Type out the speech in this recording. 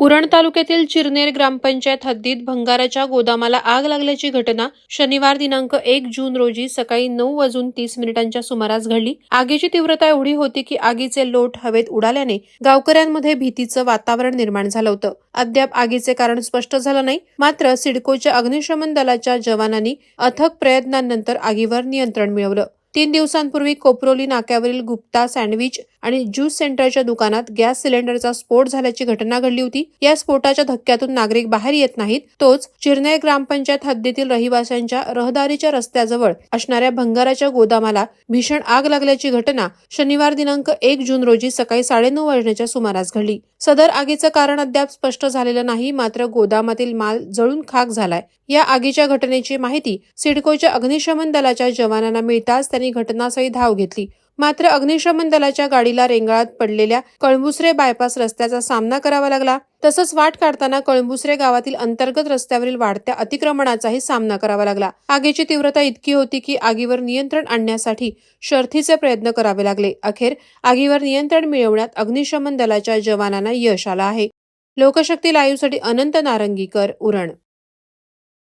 उरण तालुक्यातील चिरनेर ग्रामपंचायत हद्दीत भंगाराच्या गोदामाला आग लागल्याची घटना शनिवार दिनांक एक जून रोजी सकाळी नऊ वाजून तीस मिनिटांच्या सुमारास घडली. आगीची तीव्रता एवढी होती की आगीचे लोट हवेत उडाल्याने गावकऱ्यांमध्ये भीतीचं वातावरण निर्माण झालं होतं. अद्याप आगीचे कारण स्पष्ट झालं नाही मात्र सिडकोच्या अग्निशमन दलाच्या जवानांनी अथक प्रयत्नांनंतर आगीवर नियंत्रण मिळवलं. तीन दिवसांपूर्वी कोपरोली नाक्यावरील गुप्ता सँडविच आणि ज्यूस सेंटरच्या दुकानात गॅस सिलेंडरचा स्फोट झाल्याची घटना घडली होती. या स्फोटाच्या धक्क्यातून नागरिक बाहेर येत नाहीत. तोच चिरनेर ग्रामपंचायत हद्दीतील रहिवाशांच्या रहदारीच्या रस्त्याजवळ असणाऱ्या भंगाराच्या गोदामाला भीषण आग लागल्याची घटना शनिवार दिनांक एक जून रोजी सकाळी साडेनऊ वाजण्याच्या सुमारास घडली. सदर आगीचं कारण अद्याप स्पष्ट झालेलं नाही मात्र गोदामातील माल जळून खाक झालाय. या आगीच्या घटनेची माहिती सिडकोच्या अग्निशमन दलाच्या जवानांना मिळताच त्यांनी घटनास्थळी धाव घेतली. मात्र अग्निशमन दलाच्या गाडीला रेंगाळात पडलेल्या कळंबुसरे बायपास रस्त्याचा सामना करावा लागला. तसंच वाट काढताना कळंबुसरे गावातील अंतर्गत रस्त्यावरील वाढत्या अतिक्रमणाचाही सामना करावा लागला. आगीची तीव्रता इतकी होती की आगीवर नियंत्रण आणण्यासाठी शर्थीचे प्रयत्न करावे लागले. अखेर आगीवर नियंत्रण मिळवण्यात अग्निशमन दलाच्या जवानांना यश आलं आहे. लोकशक्ती लाईव्हसाठी अनंत नारंगीकर उरण.